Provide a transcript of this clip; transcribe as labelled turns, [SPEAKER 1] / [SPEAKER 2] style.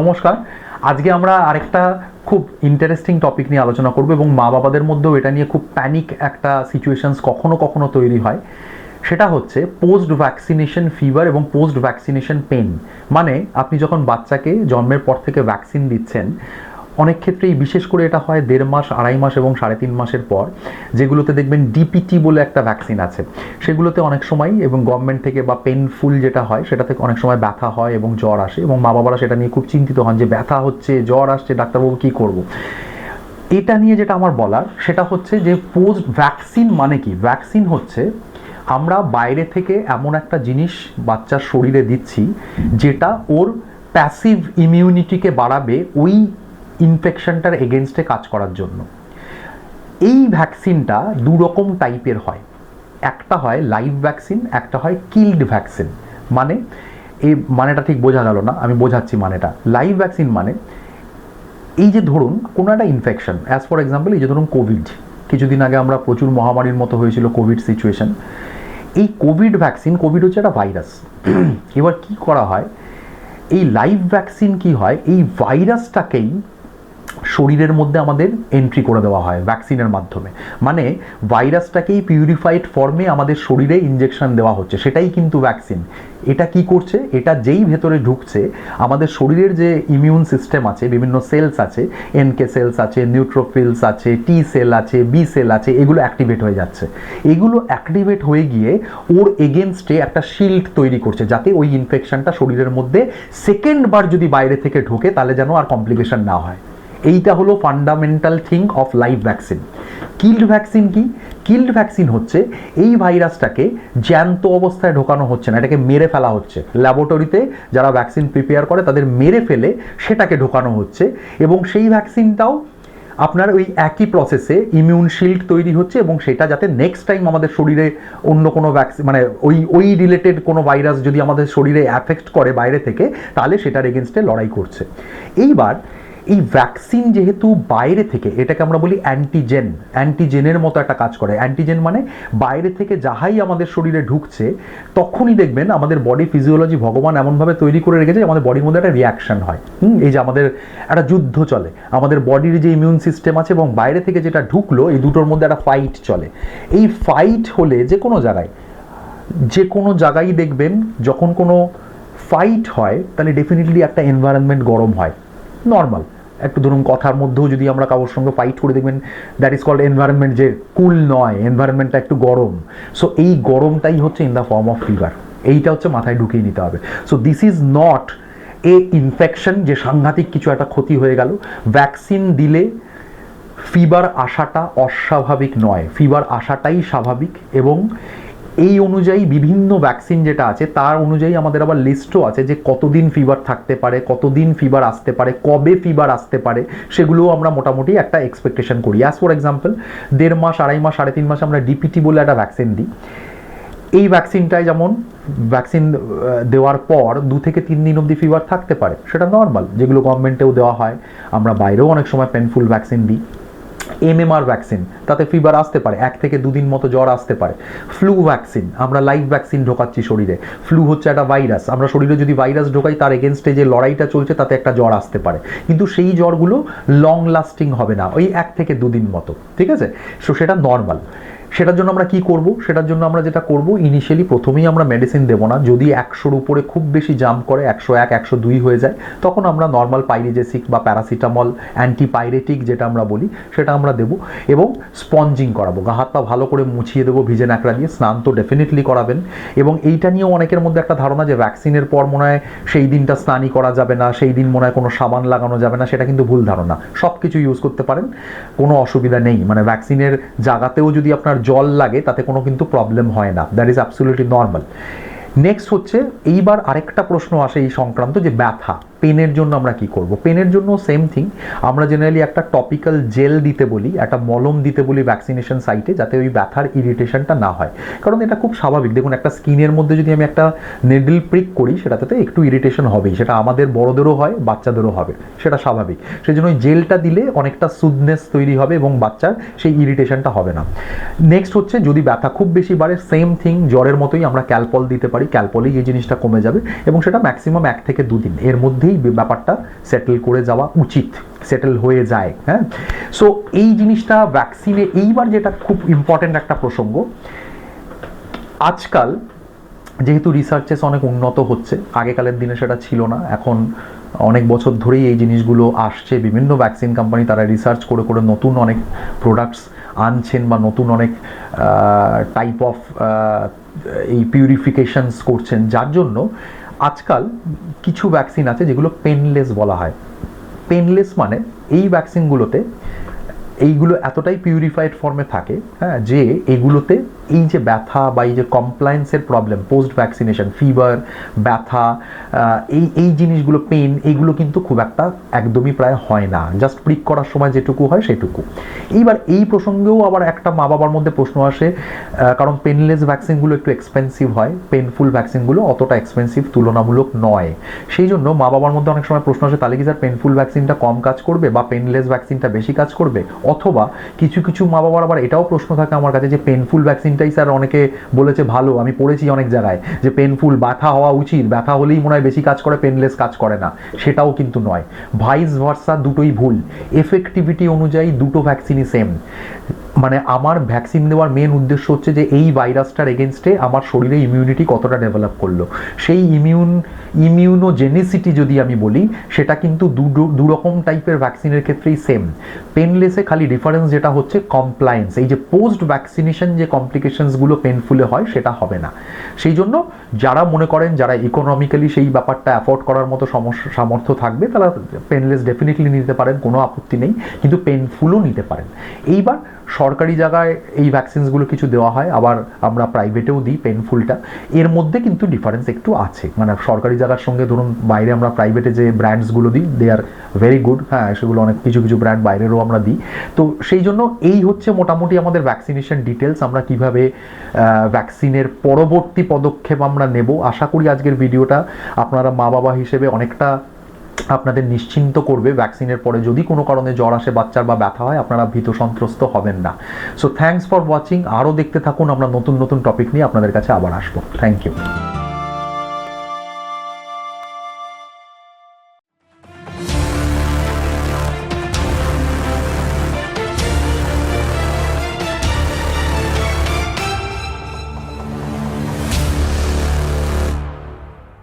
[SPEAKER 1] নমস্কার। আজকে আমরা আরেকটা খুব ইন্টারেস্টিং টপিক নিয়ে আলোচনা করব এবং মা বাবাদের মধ্যেও এটা নিয়ে খুব প্যানিক একটা সিচুয়েশনস কখনো কখনো তৈরি হয়। সেটা হচ্ছে পোস্ট ভ্যাকসিনেশন ফিভার এবং পোস্ট ভ্যাকসিনেশন পেন মানে আপনি যখন বাচ্চাকে জন্মের পর থেকে ভ্যাকসিন দিচ্ছেন অনেক ক্ষেত্রেই বিশেষ করে এটা হয় দেড় মাস, আড়াই মাস এবং সাড়ে তিন মাসের পর, যেগুলোতে দেখবেন ডিপিটি বলে একটা ভ্যাকসিন আছে। সেগুলোতে অনেক সময় এবং গভর্নমেন্ট থেকে বা পেনফুল যেটা হয়, সেটা থেকে অনেক সময় ব্যথা হয় এবং জ্বর আসে এবং মা বাবারা সেটা নিয়ে খুব চিন্তিত হন যে ব্যথা হচ্ছে, জ্বর আসছে, ডাক্তারবাবু কী করব? এটা নিয়ে যেটা আমার বলার, সেটা হচ্ছে যে পোস্ট ভ্যাকসিন মানে কি? ভ্যাকসিন হচ্ছে আমরা বাইরে থেকে এমন একটা জিনিস বাচ্চার শরীরে দিচ্ছি, যেটা ওর প্যাসিভ ইমিউনিটিকে বাড়াবে, ওই ইনফেকশনটার এগেনস্টে কাজ করার জন্য। এই ভ্যাকসিনটা দু রকম টাইপের হয়। একটা হয় লাইভ ভ্যাকসিন একটা হয় কিল্ড ভ্যাকসিন মানে এই মানেটা ঠিক বোঝা গেল না, আমি বোঝাচ্ছি মানেটা। লাইভ ভ্যাকসিন মানে এই যে ধরুন, কোনো একটা ইনফেকশন অ্যাজ ফর এক্সাম্পল এই যে ধরুন কোভিড কিছুদিন আগে আমরা প্রচুর মহামারীর মতো হয়েছিল কোভিড সিচুয়েশন এই কোভিড ভ্যাকসিন কোভিড হচ্ছে একটা ভাইরাস এবার কি করা হয়? এই লাইভ ভ্যাকসিন কি হয়? এই ভাইরাসটাকেই শরীরের মধ্যে আমাদের এন্ট্রি করে দেওয়া হয় ভ্যাকসিনের মাধ্যমে। মানে ভাইরাসটাকেই পিউরিফাইড ফর্মে আমাদের শরীরে ইঞ্জেকশন দেওয়া হচ্ছে, সেটাই কিন্তু ভ্যাকসিন এটা কি করছে? এটা যেই ভেতরে ঢুকছে, আমাদের শরীরের যে ইমিউন সিস্টেম আছে, বিভিন্ন সেলস আছে এনকে সেলস আছে নিউট্রোফিলস আছে টি সেল আছে বি সেল আছে, এগুলো অ্যাক্টিভেট হয়ে যাচ্ছে। এগুলো অ্যাক্টিভেট হয়ে গিয়ে ওর এগেনস্টে একটা শিল্ড তৈরি করছে, যাতে ওই ইনফেকশনটা শরীরের মধ্যে সেকেন্ড বার যদি বাইরে থেকে ঢোকে, তাহলে যেন আর কমপ্লিকেশন না হয়। এইটা হলো fundamental thing of live vaccine killed vaccine কি? কিল্ড ভ্যাকসিন হচ্ছে এই ভাইরাসটাকে জ্যান্ত অবস্থায় ঢোকানো হচ্ছে না, এটাকে মেরে ফেলা হচ্ছে। ল্যাবরেটরিতে যারা ভ্যাকসিন প্রিপেয়ার করে, তাদের মেরে ফেলে সেটাকে ঢোকানো হচ্ছে এবং সেই ভ্যাকসিনটাও আপনার ওই একই প্রসেসে ইমিউন শিল্ড তৈরি হচ্ছে এবং সেটা যাতে নেক্সট টাইম আমাদের শরীরে অন্য কোনো ভ্যাকসিন মানে ওই ওই রিলেটেড কোনো ভাইরাস যদি আমাদের শরীরে অ্যাফেক্ট করে বাইরে থেকে, তাহলে সেটার এগেনস্টে লড়াই করছে। এইবার এই ভ্যাকসিন যেহেতু বাইরে থেকে, এটাকে আমরা বলি অ্যান্টিজেন অ্যান্টিজেনের মতো একটা কাজ করে। অ্যান্টিজেন মানে বাইরে থেকে যাহাই আমাদের শরীরে ঢুকছে, তখনই দেখবেন আমাদের বডি ফিজিওলজি ভগবান এমনভাবে তৈরি করে রেখেছে আমাদের বডির মধ্যে একটা রিয়াকশন হয়। এই যে আমাদের একটা যুদ্ধ চলে। আমাদের বডির যে ইমিউন সিস্টেম আছে এবং বাইরে থেকে যেটা ঢুকলো, এই দুটোর মধ্যে একটা ফাইট চলে। এই ফাইট হলে যে কোনো জায়গায়, যে কোনো জায়গায় দেখবেন যখন কোনো ফাইট হয়, তাহলে ডেফিনেটলি একটা এনভায়রনমেন্ট গরম হয়। নর্মাল একটু ধরুন কথার মধ্যেও যদি আমরা কারোর সঙ্গে ফাইট করে দেখবেন দ্যাট ইজ কল্ড এনভায়রনমেন্ট যে কুল নয় এনভায়রনমেন্টটা একটু গরম। সো এই গরমটাই হচ্ছে in the form of fever এইটা হচ্ছে মাথায় ঢুকিয়ে নিতে হবে। So this is not a infection যে সাংঘাতিক কিছু একটা ক্ষতি হয়ে গেল। ভ্যাকসিন দিলে ফিভার আসাটা অস্বাভাবিক নয়। ফিভার আসাটাই স্বাভাবিক এবং এই অনুযায়ী বিভিন্ন ভ্যাকসিন যেটা আছে, তার অনুযায়ী আমাদের আবার লিস্টও আছে যে কতদিন ফিভার থাকতে পারে, কতদিন ফিভার আসতে পারে, কবে ফিভার আসতে পারে, সেগুলোও আমরা মোটামুটি একটা এক্সপেকটেশন করি। অ্যাজ ফর এক্সাম্পল দেড় মাস, আড়াই মাস, সাড়ে তিন মাস আমরা ডিপিটি বলে একটা ভ্যাকসিন দিই। এই ভ্যাকসিনটায় যেমন ভ্যাকসিন দেওয়ার পর দু থেকে তিন দিন অবধি ফিভার থাকতে পারে, সেটা নর্মাল যেগুলো গভর্নমেন্টেও দেওয়া হয়। আমরা বাইরেও অনেক সময় পেনফুল ভ্যাকসিন দিই। এমএমআর ভ্যাকসিন তাতে ফিভার আসতে পারে, এক থেকে দুদিন মতো জ্বর আসতে পারে। ফ্লু ভ্যাকসিন আমরা লাইভ ভ্যাকসিন ঢোকাচ্ছি শরীরে। ফ্লু হচ্ছে একটা ভাইরাস আমরা শরীরে যদি ভাইরাস ঢোকাই, তার এগেনস্টে যে লড়াইটা চলছে, তাতে একটা জ্বর আসতে পারে। কিন্তু সেই জ্বরগুলো লং লাস্টিং হবে না, ওই এক থেকে দুদিন মতো, ঠিক আছে? সো সেটা নর্মাল সেটার জন্য আমরা কি করব? সেটার জন্য আমরা যেটা করব ইনিশিয়ালি প্রথমেই আমরা মেডিসিন দেবো না। যদি একশোর উপরে খুব বেশি জাম্প করে, একশো এক, একশো দুই হয়ে যায়, তখন আমরা নর্মাল পাইরিজেসিক বা প্যারাসিটামল অ্যান্টিপাইরেটিক যেটা আমরা বলি, সেটা আমরা দেবো এবং স্পঞ্জিং করাবো। গা হাত পা ভালো করে মুছিয়ে দেবো, ভিজে ন্যাকড়া দিয়ে স্নান তো ডেফিনেটলি করাবেন। এবং এইটা নিয়েও অনেকের মধ্যে একটা ধারণা যে ভ্যাকসিনের পর মনে হয় সেই দিনটা স্নানই করা যাবে না, সেই দিন মনে হয় কোনো সাবান লাগানো যাবে না, সেটা কিন্তু ভুল ধারণা। সব কিছু ইউজ করতে পারেন, কোনো অসুবিধা নেই। মানে ভ্যাকসিনের জায়গাতেও যদি আপনার জল লাগে, তাতে কোনো কিন্তু প্রবলেম হয় না। That is absolutely normal next হচ্ছে, এইবার আরেকটা প্রশ্ন আসে এই সংক্রান্ত যে ব্যথা। পেনের জন্য আমরা কি করব? পেনের জন্য সেম থিং আমরা জেনারেলি একটা টপিক্যাল জেল দিতে বলি, একটা মলম দিতে বলি ভ্যাকসিনেশন সাইটে যাতে ওই ব্যথার ইরিটেশনটা না হয়। কারণ এটা খুব স্বাভাবিক। দেখুন, একটা স্কিনের মধ্যে যদি আমি একটা নেডল প্রিক করি, সেটাতে একটু ইরিটেশন হবেই। সেটা আমাদের বড়দেরও হয়, বাচ্চাদেরও হবে। সেটা স্বাভাবিক। সেই জন্য ওই জেলটা দিলে অনেকটা সুদনেস তৈরি হবে এবং বাচ্চার সেই ইরিটেশনটা হবে না। নেক্সট হচ্ছে, যদি ব্যথা খুব বেশি বাড়ে সেম থিং জ্বরের মতোই আমরা ক্যালপল দিতে পারি। ক্যালপলেই এই জিনিসটা কমে যাবে এবং সেটা ম্যাক্সিমাম এক থেকে দুদিন। এর মধ্যেই ব্যাপারটা সেটেল করে যাওয়া উচিত সেটেল হয়ে যায় হ্যাঁ? সো এই জিনিসটা ভ্যাকসিনে এইবার যেটা খুব ইম্পর্ট্যান্ট একটা প্রসঙ্গ, আজকাল যেহেতু রিসার্চেস অনেক উন্নত হচ্ছে, আগেকালের দিনে সেটা ছিল না, এখন অনেক বছর ধরেই এই জিনিসগুলো আসছে, বিভিন্ন ভ্যাকসিন কোম্পানি তারা রিসার্চ করে করে নতুন অনেক প্রোডাক্টস আনছেন বা নতুন অনেক টাইপ অফ এই পিউরিফিকেশনস করছেন, যার জন্য আজকাল কিছু ভ্যাকসিন আছে যেগুলো পেনলেস বলা হয়। পেনলেস মানে এই ভ্যাকসিনগুলোতে এইগুলো এতটাই পিউরিফাইড ফর্মে থাকে হ্যাঁ যে এগুলোতে এই যে ব্যথা বা এই যে কমপ্লায়েন্সের প্রবলেম পোস্ট ভ্যাকসিনেশন ফিভার ব্যথা এই এই জিনিসগুলো পেন এইগুলো কিন্তু খুব একটা একদমই প্রায় হয় না। জাস্ট প্রিক করার সময় যেটুকু হয় সেটুকু। এইবার এই প্রসঙ্গেও আবার একটা মা বাবার মধ্যে প্রশ্ন আসে কারণ পেনলেস ভ্যাকসিনগুলো একটু এক্সপেন্সিভ হয় পেনফুল ভ্যাকসিনগুলো অতটা এক্সপেন্সিভ তুলনামূলক নয়। সেই জন্য মা বাবার মধ্যে অনেক সময় প্রশ্ন আসে, তাহলে কি স্যার পেনফুল ভ্যাকসিনটা কম কাজ করবে বা পেনলেস ভ্যাকসিনটা বেশি কাজ করবে? অথবা কিছু কিছু মা বাবার আবার এটাও প্রশ্ন থাকে আমার কাছে যে পেনফুল ভ্যাকসিনটাই স্যার অনেকে বলেছে ভালো। আমি পড়েছি অনেক জায়গায় যে পেনফুল ব্যথা হওয়া উচিত। ব্যথা হলেই মনে হয় বেশি কাজ করে পেনলেস কাজ করে না। সেটাও কিন্তু নয়। ভাইস ভার্সা দুটোই ভুল। এফেক্টিভিটি অনুযায়ী দুটো ভ্যাকসিনই সেম মানে আমার ভ্যাকসিন দেওয়ার মেন উদ্দেশ্য হচ্ছে যে এই ভাইরাসটার এগেনস্টে আমার শরীরে ইমিউনিটি কতটা ডেভেলপ করল। সেই ইমিউন ইমিউনোজেনিসিটি যদি আমি বলি, সেটা কিন্তু দু- রকম টাইপের ভ্যাকসিনের ক্ষেত্রেই সেম পেনলেসে খালি ডিফারেন্স যেটা হচ্ছে কমপ্লায়েন্স এই যে পোস্ট ভ্যাকসিনেশন যে কমপ্লিকেশনসগুলো পেনফুলে হয়, সেটা হবে না। সেই জন্য যারা মনে করেন, যারা ইকোনমিক্যালি সেই ব্যাপারটা অ্যাফোর্ড করার মতো সমস্যা সামর্থ্য থাকবে, তারা পেনলেস ডেফিনেটলি নিতে পারেন, কোনো আপত্তি নেই, কিন্তু পেনফুলও নিতে পারেন। এইবার সরকারি জায়গায় এই ভ্যাকসিনসগুলো কিছু দেওয়া হয়, আবার আমরা প্রাইভেটেও দিই পেনফুলটা এর মধ্যে কিন্তু ডিফারেন্স একটু আছে। মানে সরকারি জায়গার সঙ্গে ধরুন বাইরে আমরা প্রাইভেটে যে ব্র্যান্ডসগুলো দিই দে আর ভেরি গুড হ্যাঁ সেগুলো অনেক কিছু কিছু ব্র্যান্ড বাইরেরও আমরা দিই। তো সেই জন্য এই হচ্ছে মোটামুটি আমাদের ভ্যাকসিনেশন ডিটেলস আমরা কীভাবে ভ্যাকসিনের পরবর্তী পদক্ষেপ আমরা নেব। আশা করি আজকের ভিডিওটা আপনারা মা বাবা হিসেবে অনেকটা আপনাদের নিশ্চিন্ত করবে। ভ্যাকসিনের পরে যদি কোনো কারণে জ্বর আসে, বাচ্চার বা ব্যথা হয়, আপনারা ভীত সন্ত্রস্ত হবেন না। সো থ্যাঙ্কস ফর ওয়াচিং আরও দেখতে থাকুন। আমরা নতুন নতুন টপিক নিয়ে আপনাদের কাছে আবার আসব। Thank you